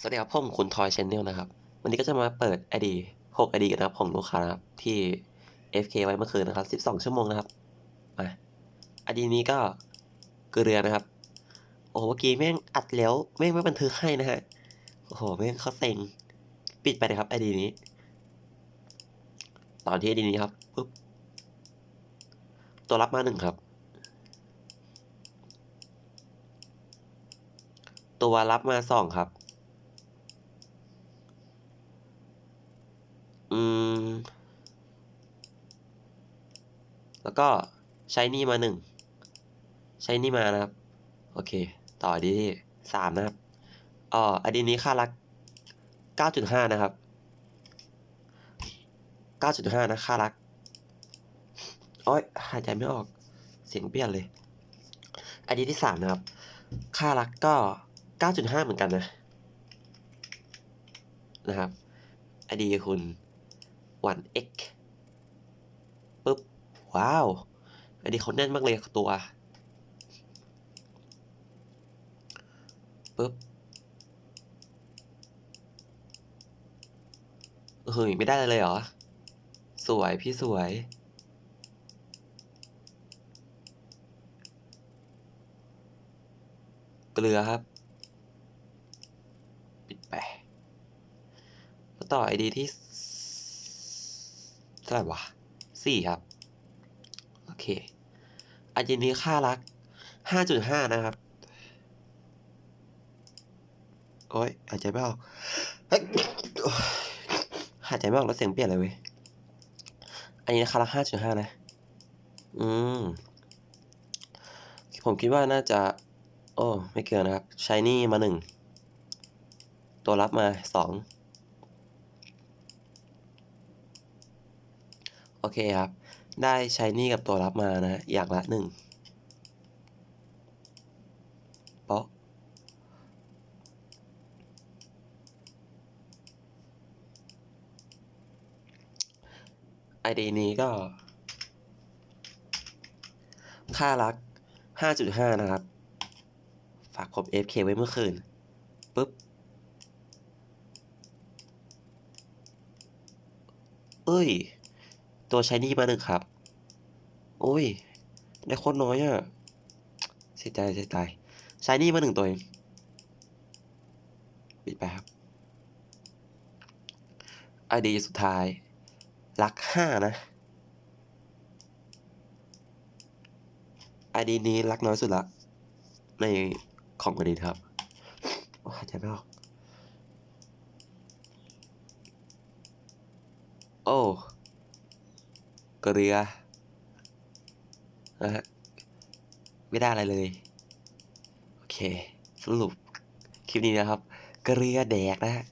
สวัสดีครับผมคุณทอยชแนลนะครับ วันนี้ก็จะมาเปิด ID 6 ID กันนะครับของลูกค้านะครับ ที่ FK ไว้เมื่อคืนนะครับ 12 ชั่วโมงนะครับมา ID นี้ก็เกลือนะครับ โอ้โหเมื่อกี้แม่งอัดแล้วแม่งไม่บันทึกให้นะฮะโอ้โหแม่งเขาเซ็งปิดไปนะครับ ID นี้ตอนที่ ID นี้ครับปุ๊บตัวรับมาหนึ่งครับ ตัวรับมาสองครับ อืม แล้วก็ใช้นี่มาหนึ่ง ใช้นี่มานะครับ โอเค ต่อดีที่สามนะครับอ๋ออดีนี้ค่ารักเก้าจุดห้านะครับเก้าจุดห้านะค่ารักโอ้ยหายใจไม่ออก เสียงเปลี่ยนเลย อดีที่สามนะครับ ค่ารักก็เก้าจุดห้าเหมือนกันนะ นะครับ อดีคุณ วันเอ็กปึ๊บ ว้าวอดีเขาแน่นมากเลยตัวปึ๊บเฮ้ยไม่ได้เลยเหรอ สวยพี่สวย เกลือครับ ปิดไปมาต่อไอดีที่ เท่าไหร่วะสี่ครับ โอเคอดีนี้ค่ารักห้าจุดห้านะครับ โอ้ยหายใจไม่ออกหายใจไม่ออกแล้วเสียงเปลี่ยนเลยเว้ย อันนี้ค่ารักห้าจุดห้านะ อืม ผมคิดว่าน่าจะ โอ้ ไม่เกินนะครับใช้นี่มาหนึ่ง ตัวรับมาสอง โอเคครับ ได้ใช้นี่กับตัวรับมานะ อย่างละหนึ่งเปาะไอดีนี้ก็ ค่ารัก 5.5 นะครับ ฝากผม FK ไว้เมื่อคืนปุ๊บเอ้ย ตัวใช้นี่มาหนึ่งครับ โอ้ย ได้โคตรน้อยอะ่ะเสียใจเสียใจใช้นี่มาหนึ่งตัวเองปิดไปครับไอดีสุดท้าย ลักห้านะไอดีนี้รักน้อยสุดละ ในของอดีครับโอ้หายใจไม่ออก โอ้ เกลือนะฮะไม่ได้อะไรเลย โอเค สรุปคลิปนี้นะครับ เกลือแดกนะฮะ